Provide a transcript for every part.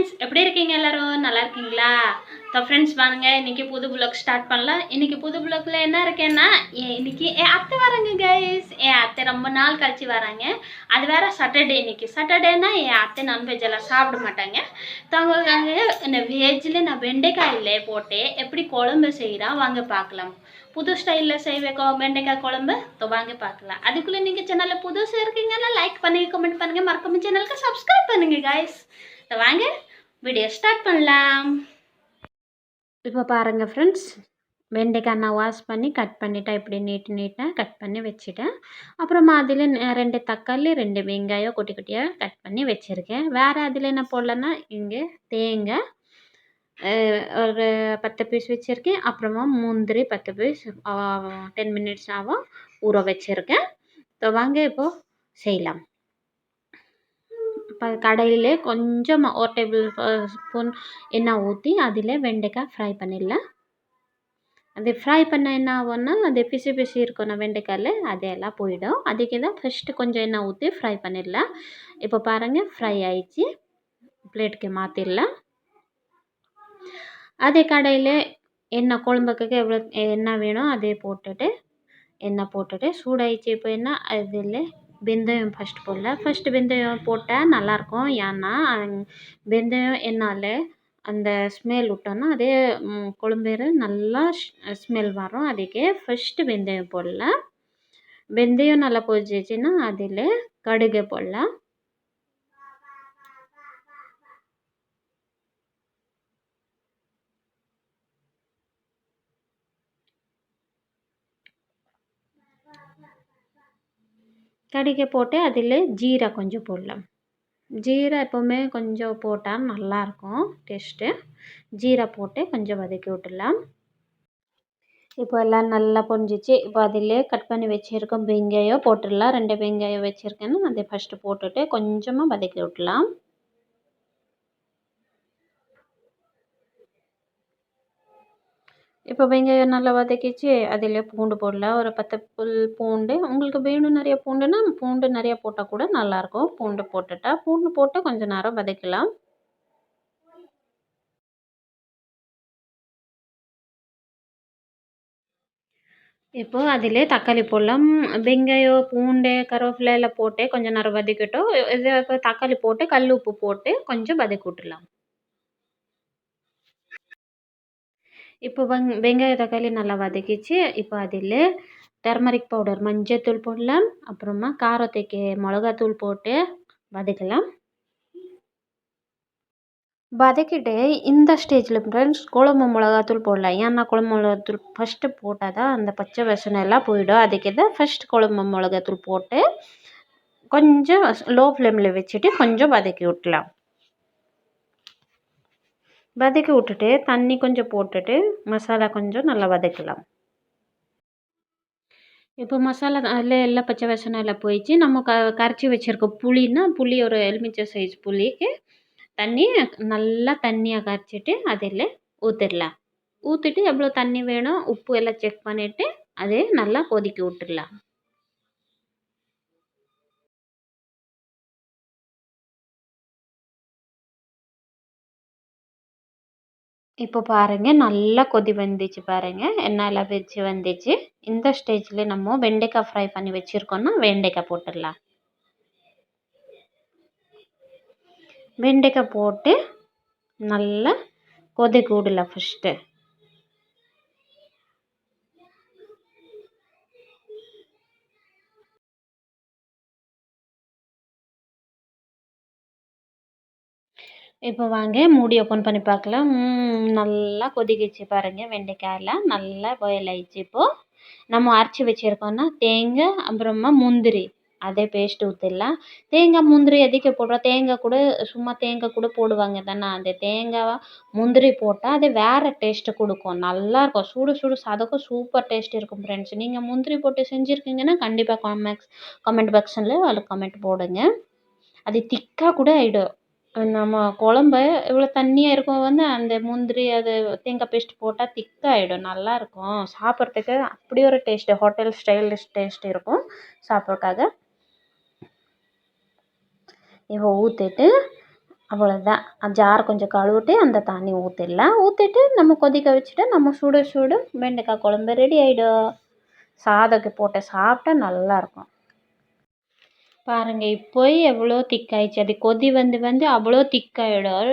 Friends எப்படி இருக்கீங்க எல்லாரும்? நல்லா இருக்கீங்களா? ஸோ ஃப்ரெண்ட்ஸ் வாங்க. இன்னைக்கு புது புளாக் ஸ்டார்ட் பண்ணலாம். இன்னைக்கு புது புளாக்ல என்ன இருக்கேன்னா ஏ- இன்னைக்கு என் அத்தை வராங்க கைஸ் என் அத்தை ரொம்ப நாள் கழிச்சு வராங்க. அது வேற சாட்டர்டே இன்றைக்கி சாட்டர்டேனா என் அத்தை நான்வெஜ் எல்லாம் சாப்பிட மாட்டாங்க. தவங்க இந்த வெஜ்ஜில் நான் வெண்டைக்காயில் போட்டு எப்படி குழம்பு செய்கிறா வாங்க பார்க்கலாம். புது ஸ்டைலில் செய்வேக்கோ வெண்டைக்காய் குழம்பு? தோ வாங்க பார்க்கலாம். அதுக்குள்ளே நீங்கள் சேனலில் புதுசாக இருக்கீங்கன்னா லைக் பண்ணி கமெண்ட் பண்ணுங்கள் மறக்காம சேனலுக்கு சப்ஸ்கிரைப் பண்ணுங்க கைஸ் வாங்க. வீடியோ ஸ்டார்ட் பண்ணலாம். இப்போ பாருங்கள் ஃப்ரெண்ட்ஸ் வெண்டைக்காய் நான் வாஷ் பண்ணி கட் பண்ணிட்டேன். இப்படி நீட்டு நீட்டாக கட் பண்ணி வச்சுட்டேன். அப்புறமா அதில் ரெண்டு தக்காளி ரெண்டு வெங்காயம் குட்டி குட்டியாக கட் பண்ணி வச்சுருக்கேன். வேறு அதில் என்ன போடலன்னா இங்கே தேங்காய் ஒரு பத்து பீஸ் வச்சுருக்கேன். அப்புறமா முந்திரி பத்து பீஸ் டென் மினிட்ஸ் ஆகும். ஊற வச்சுருக்கேன். ஸோ வாங்க இப்போது செய்யலாம். இப்போ கடையில் கொஞ்சம் ஒரு டேபிள் ஸ்பூன் எண்ணெய் ஊற்றி அதில் வெண்டைக்காய் ஃப்ரை பண்ணிடலாம். அது ஃப்ரை பண்ண என்ன ஆகும்னா அது பிசு பிசு இருக்கணும் வெண்டைக்காயில் அதெல்லாம் போயிடும். அதுக்கு தான் ஃபஸ்ட்டு கொஞ்சம் எண்ணெய் ஊற்றி ஃப்ரை பண்ணிடலாம். இப்போ பாருங்கள் ஃப்ரை ஆயிடுச்சு. பிளேட்டுக்கு மாற்றிடலாம் அதே கடையில் எண்ணெய் குழம்புக்கு எவ்வளோ எண்ணெய் வேணும் அதே போட்டுட்டு எண்ணெய் போட்டுட்டு சூடாயிடுச்சு. இப்போ என்ன அதில் வெந்தயம் ஃபஸ்ட் போடல. ஃபஸ்ட்டு வெந்தயம் போட்டால் நல்லாயிருக்கும் ஏன்னா வெந்தயம் என்னால் அந்த ஸ்மெல் விட்டோன்னா அதே ம், குழம்பேறு நல்லா ஸ்மெல் வரும். அதுக்கு ஃபஸ்ட்டு வெந்தயம் போடல. வெந்தயம் நல்லா பொரிஞ்சிச்சின்னா அதில் கடுகு போடலாம். கடுகு போட்டு அதில் ஜீரா கொஞ்சம் போடலாம். ஜீரா எப்போவுமே கொஞ்சம் போட்டால் நல்லாயிருக்கும் டேஸ்ட்டு. ஜீரா போட்டு கொஞ்சம் வதக்கி விட்டுலாம் இப்போ எல்லாம் நல்லா பொரிஞ்சிச்சு. இப்போ அதில் கட் பண்ணி வச்சுருக்கோம் வெங்காயம் போட்டுடலாம். ரெண்டு வெங்காயம் வச்சுருக்கேன்னு அதை ஃபஸ்ட்டு போட்டுட்டு கொஞ்சமாக வதக்கி விட்டுலாம் இப்போ வெங்காயம் நல்லா வதக்கிச்சு அதில் பூண்டு போடலாம். ஒரு பத்து புல் பூண்டு. உங்களுக்கு வேணும் நிறைய பூண்டுன்னா பூண்டு நிறைய போட்டால் கூட நல்லாயிருக்கும். பூண்டு போட்டுட்டா பூண்டு போட்டு கொஞ்சம் நேரம் வதக்கலாம். இப்போ அதிலே தக்காளி போடலாம். வெங்காயம் பூண்டு கருவேப்பிலை எல்லாம் போட்டு கொஞ்சம் நேரம் வதக்கிட்டோம். இது இப்போ தக்காளி போட்டு கல் உப்பு போட்டு கொஞ்சம் வதக்கி விட்டுலாம் இப்போ வெங் வெங்காயம் தக்காளி நல்லா வதக்கிச்சு. இப்போ அதில் டர்மரிக் பவுடர் மஞ்சத்தூள் போடலாம். அப்புறமா காரத்துக்கு மிளகாத்தூள் போட்டு வதக்கலாம். வதக்கிட்டு இந்த ஸ்டேஜில் ஃப்ரெண்ட்ஸ் குழம்பு மிளகாத்தூள் போடலாம். ஏன்னா குழம்பு மிளகாத்தூள் ஃபஸ்ட்டு போட்டால் தான் அந்த பச்சை வாசனை எல்லாம் போயிடும். அதுக்கு தான் ஃபஸ்ட் குழம்பு மிளகாத்தூள் போட்டு கொஞ்சம் லோ ஃப்ளேமில் வச்சுட்டு கொஞ்சம் வதக்கி விட்லாம் வதக்கி விட்டுட்டு தண்ணி கொஞ்சம் போட்டுட்டு மசாலா கொஞ்சம் நல்லா வதக்கலாம். இப்போ மசாலா அதில் எல்லாம் பச்சை வசனம் எல்லாம் போயிடுச்சு. நம்ம க கரைச்சி வச்சுருக்க புளின்னா புளி ஒரு எலுமிச்சை சைஸ் புளிக்கு தண்ணி நல்லா தண்ணியாக கரைச்சிட்டு அதில் ஊற்றிடலாம் ஊற்றிட்டு எவ்வளோ தண்ணி வேணும் உப்பு எல்லாம் செக் பண்ணிவிட்டு அதே நல்லா கொதிக்க விட்டுடலாம். இப்போ பாருங்கள் நல்லா கொதி வந்துச்சு பாருங்கள் எண்ணெயெல்லாம் வச்சு வந்துச்சு. இந்த ஸ்டேஜில் நம்ம வெண்டைக்காய் ஃப்ரை பண்ணி வச்சுருக்கோன்னா வெண்டைக்காய் போட்டுடலாம். வெண்டைக்காய் போட்டு நல்லா கொதி கூடலாம் ஃபஸ்ட்டு இப்போ வாங்க மூடி ஓப்பன் பண்ணி பார்க்கலாம். நல்லா கொதிக்கிச்சு பாருங்கள் வெண்டைக்காயெல்லாம் நல்லா பாயில் ஆயிடுச்சு இப்போது நம்ம அரைச்சி வச்சுருக்கோன்னா தேங்காய் அப்புறமா முந்திரி. அதே பேஸ்ட் ஊற்றிடலாம் தேங்காய் முந்திரி எதுக்கு போடுறோம்? தேங்காய் கூட சும்மா தேங்காய் கூட போடுவாங்க தானே. அந்த தேங்காவை முந்திரி போட்டால் அது வேறு டேஸ்ட்டு கொடுக்கும். நல்லாயிருக்கும் சூடு சூடு சாதக்கும் சூப்பர் டேஸ்ட் இருக்கும் ஃப்ரெண்ட்ஸ் நீங்கள் முந்திரி போட்டு செஞ்சுருக்கீங்கன்னா கண்டிப்பாக காமெக்ஸ் கமெண்ட் பாக்ஸில் அதில் கமெண்ட் போடுங்க. அது திக்காக கூட ஆகிடும் நம்ம குழம்பு இவ்வளோ தண்ணியாக இருக்கும். வந்து அந்த முந்திரி அது தேங்காய் பேஸ்ட் போட்டால் திக்காகிடும் நல்லாயிருக்கும். சாப்பிட்றதுக்கு அப்படி ஒரு டேஸ்ட்டு ஹோட்டல் ஸ்டைலிஷ் டேஸ்ட் இருக்கும். சாப்பிட்றதுக்காக இப்போ ஊற்றிட்டு அவ்வளோதான் ஜார் கொஞ்சம் கழுவிட்டு அந்த தண்ணி ஊற்றிடலாம் ஊற்றிட்டு நம்ம கொதிக்க வச்சுட்டு நம்ம சுட சுட வெண்டைக்காய் குழம்பு ரெடி ஆகிடும் சாதத்துக்கு போட்டு சாப்பிட்டா நல்லாயிருக்கும். பாருங்கள் இப்போ எவ்வளோ திக்காயிடுச்சு. அது கொதி வந்து வந்து அவ்வளோ திக்காயிடும்.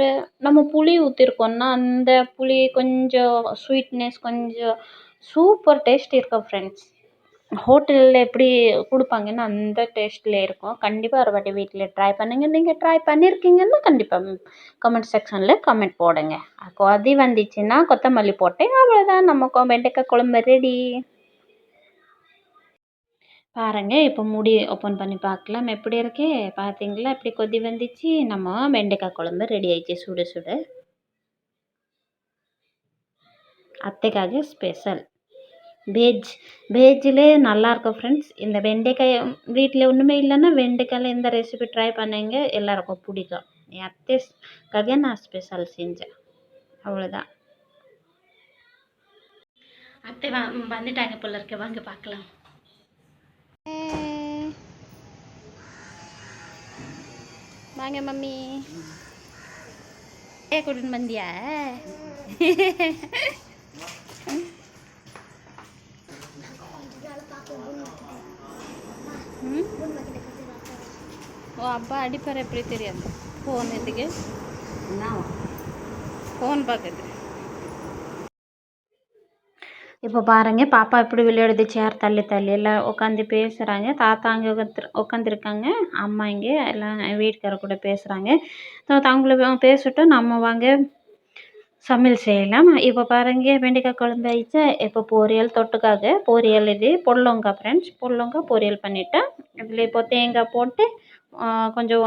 நம்ம புளி ஊற்றிருக்கோம்னா அந்த புளி கொஞ்சம் ஸ்வீட்னஸ் கொஞ்சம் சூப்பர் டேஸ்ட் இருக்கும் ஃப்ரெண்ட்ஸ் ஹோட்டலில் எப்படி கொடுப்பாங்கன்னு அந்த டேஸ்ட்டில் இருக்கும். கண்டிப்பாக ஒரு வாட்டி வீட்டில் ட்ரை பண்ணுங்கள் நீங்கள் ட்ரை பண்ணியிருக்கீங்கன்னா கண்டிப்பாக கமெண்ட் செக்ஷனில் கமெண்ட் போடுங்க. கொதி வந்துச்சுன்னா கொத்தமல்லி போட்டேன். அவ்வளோதான் நம்ம வெண்டைக்காய் குழம்பு ரெடி பாருங்கள் இப்போ மூடி ஓப்பன் பண்ணி பார்க்கலாம் எப்படி இருக்கே? பார்த்தீங்களா இப்படி கொதி வந்துச்சு. நம்ம வெண்டைக்காய் குழம்பு ரெடி ஆயிடுச்சு. சுடு சுடு. அத்தைக்காக ஸ்பெஷல் வெஜ் வெஜ்ஜில் நல்லாயிருக்கும் ஃப்ரெண்ட்ஸ் இந்த வெண்டைக்காய் வீட்டில் ஒன்றுமே இல்லைன்னா வெண்டைக்காயில் இந்த ரெசிபி ட்ரை பண்ணுங்க. எல்லாருக்கும் பிடிக்கும். என் அத்தைக்காக நான் ஸ்பெஷல் செஞ்சேன். அவ்வளோதான் அத்தை வா வந்துட்டாங்க போல இருக்க. வாங்க பார்க்கலாம் வாங்க மம்மி ஏ கூட்டின்னு வந்தியா ம்? ஓ அப்பா அடிப்பார் எப்படி தெரியாது ஃபோன் எதுக்கு ஃபோன் பார்க்குறது இப்போ பாருங்க பாப்பா எப்படி விளையாடுது? சேர் தள்ளி தள்ளி. எல்லாம் உட்காந்து பேசுகிறாங்க தாத்தா அங்கே உட்காந்துருக்காங்க அம்மா இங்கே எல்லாம் வீட்டுக்கார கூட பேசுகிறாங்க அவங்கள பேசட்டும் நம்ம வாங்க சமையல் செய்யலாம். இப்போ பாருங்க வெண்டைக்காய் குழம்பு ஆயிடுச்சா. இப்போ பொரியல் தொட்டுக்காக பொரியல் இது பொடலங்காய் ஃப்ரெண்ட்ஸ் பொடலங்காய் பொரியல் பண்ணிட்டேன். இதில் இப்போ தேங்காய் போட்டு கொஞ்சம்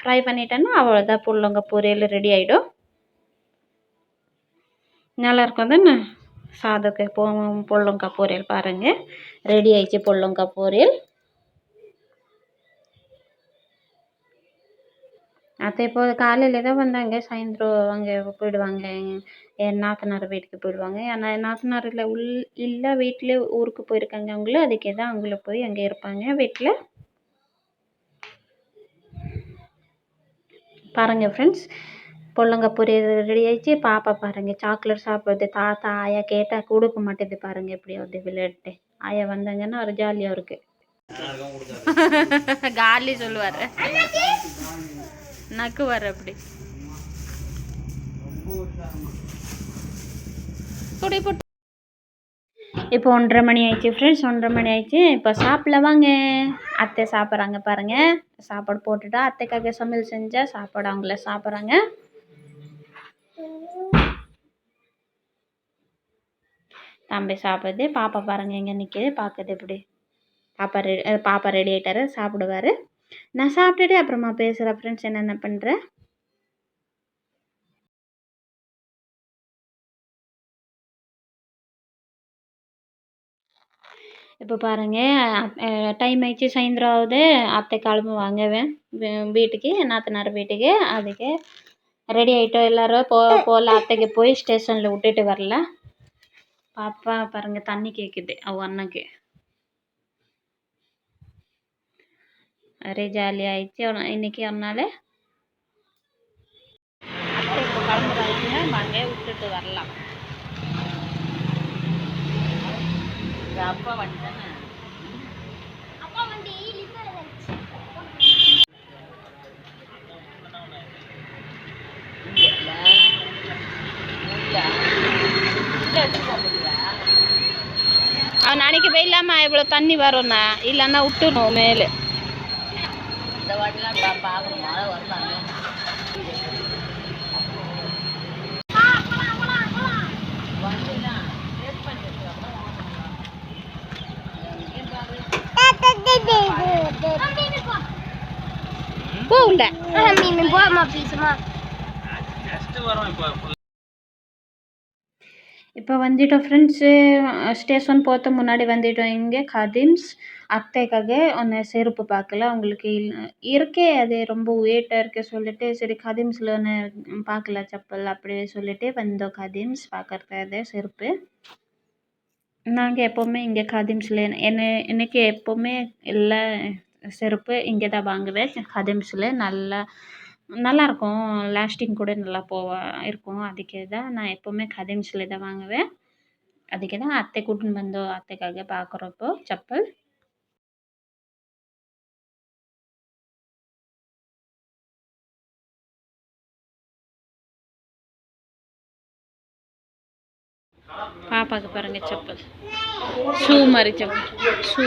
ஃப்ரை பண்ணிட்டேன்னா அவ்வளோதான் பொடலங்காய் பொரியல் ரெடி ஆகிடும் நல்லா இருக்கும் தானே? சாதத்துக்கு பொ பொடலங்காய் பொரியல் பாருங்கள் ரெடி ஆயிடுச்சு பொடலங்காய் பொரியல் அத்தை இப்போ காலையில் தான் வந்தாங்க. சாயந்தரம் அங்கே போயிடுவாங்க. என் நாத்தனார் வீட்டுக்கு போயிடுவாங்க. ஆனால் நாத்தனார் இல்லை உள் இல்லை வீட்டில் ஊருக்கு போயிருக்காங்க அவங்கள. அதுக்கே தான் அவங்கள போய் அங்கே இருப்பாங்க வீட்டில் பாருங்கள் ஃப்ரெண்ட்ஸ் பொடலங்காய் பொரியல் ரெடி ஆயிடுச்சு. பாப்பா பாருங்கள் சாக்லேட் சாப்பிடுது. தாத்தா ஆயா கேட்டால் கொடுக்க மாட்டேது பாருங்கள் எப்படியாவது விளையாட்டு. ஆயா வந்தாங்கன்னா ஒரு ஜாலியாக இருக்கு. காலி சொல்லுவார். நக்குவார் அப்படி. போட்டு. இப்போ ஒன்றரை மணி ஆயிடுச்சு ஃப்ரெண்ட்ஸ் ஒன்றரை மணி ஆயிடுச்சு. இப்போ சாப்பிட வாங்க. அத்தை சாப்பிட்றாங்க பாருங்க. சாப்பாடு போட்டுட்டா அத்தைக்காக சமையல் செஞ்சால் சாப்பாடு அவங்கள சாப்பிட்றாங்க. தம்பி சாப்பிடுது. பாப்பா பாருங்க எங்கே நிற்கிது பார்க்குது இப்படி பாப்பா ரெடி பாப்பா ரெடி ஆகிட்டாரு சாப்பிடுவாரு. நான் சாப்பிட்டுட்டு அப்புறமா பேசுகிறேன் ஃப்ரெண்ட்ஸ் என்னென்ன பண்ணுறேன் இப்போ பாருங்க டைம் ஆயிடுச்சு சாயந்தரம் ஆகுது. அத்தை கிளம்பு வாங்குவேன் வீட்டுக்கு நாத்தனார் வீட்டுக்கு. அதுக்கு ரெடி ஆகிட்டோம் எல்லாரும். போ போகல அத்தைக்கு போய் ஸ்டேஷனில் விட்டுட்டு வரல. பாப்பா பாருங்க தண்ணி கேட்குது அவ அண்ணனுக்கு ஒரே ஜாலி ஆயிடுச்சு ஒரு- இன்னைக்கு ஒரு நாள் அத்தை இப்போ கிளம்புறாங்க வாங்க விட்டுட்டு வரலாம் அப்பா வண்டி தானே அவன் நினைக்கவே இல்லாம இவ்வளோ தண்ணி வரும்ண்ணா இல்லைன்னா விட்டுணும் மேலே. இந்த வாட்டிலாம் பார்க்கணும் மழை வருதாங்க. போ உள்ள இப்போ இப்போ வந்துட்டோம் ஃப்ரெண்ட்ஸு ஸ்டேஷன் போத்த முன்னாடி வந்துட்டோம் இங்கே கதிம்ஸ் அத்தைக்காக ஒன்று செருப்பு பார்க்கல. அவங்களுக்கு இருக்கே அது ரொம்ப வெயிட்டாக இருக்க சொல்லிட்டு சரி கதிம்ஸில் ஒன்று பார்க்கல செப்பல் அப்படி சொல்லிட்டு வந்தோம். கதிம்ஸ் பார்க்கறதுக்காக செருப்பு. நாங்கள் எப்போவுமே இங்கே கதிம்ஸில் என்ன எனக்கு எப்போவுமே எல்லா செருப்பு இங்கே தான் வாங்குவேன் கதிம்ஸில் நல்லா நல்லாயிருக்கும். லாஸ்டிங் கூட நல்லா போவா இருக்கும். அதுக்கு தான் நான் எப்போவுமே கதிம்ஸில் தான் வாங்குவேன். அதுக்கு தான் அத்தை கூட்டின்னு வந்தோம் அத்தைக்காக பார்க்குறப்போ செப்பல். பாப்பாவுக்கு பாருங்க செப்பல். ஷூ மாதிரி செப்பல். ஷூ.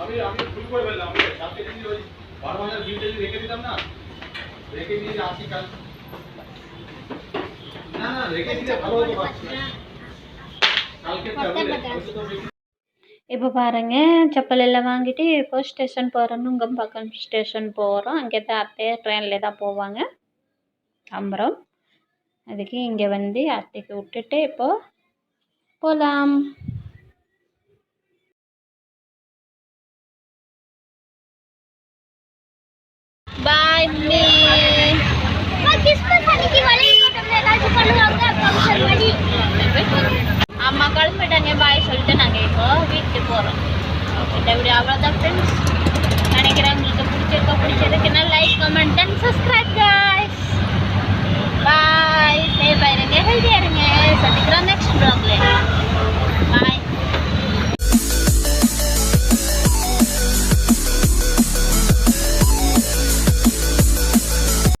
আমি আমি ভুল করে ফেললাম আমি সাথে যদি ওই বারো হাজার বিল যদি রেখে দিতাম না রেখে দিয়ে যে আসি কাল না না রেখে দিলে ভালো হতো ভাবছি। কালকে তো হবে, হয়তো তো বেশি- இப்போ பாருங்க செப்பல் எல்லாம் வாங்கிட்டு இப்போ ஸ்டேஷன் போகிறோம் நுங்கம்பாக்கம் ஸ்டேஷன் போகிறோம் அங்கே தான் அத்தை ட்ரெயினில் தான் போவாங்க அம்பரம் அதுக்கு இங்கே வந்து அத்தைக்கு விட்டுட்டு இப்போ போகலாம் பாய் மீ கிறிஸ்மஸ் அன்னைக்கு வளையல் போட்டோம்ல ஏதாச்சும் பண்ணுவாங்க ஃபங்க்ஷன் படி அம்மா கிளம்பிட்டாங்க பாய் சொல்லிட்டு நாங்கள் இப்போ வீட்டுக்கு போகிறோம் இந்த வீடியோ அவ்வளோதான் ஃப்ரெண்ட்ஸ் நினைக்கிறேன் உங்களுக்கு பிடிச்சிருக்கோ பிடிச்சிருக்குன்னா like comment and subscribe guys bye சேஃபாக இருங்க ஹெல்த்தியாக இருங்க. சந்திக்கிறோம் நெக்ஸ்ட் ப்ளாக்ல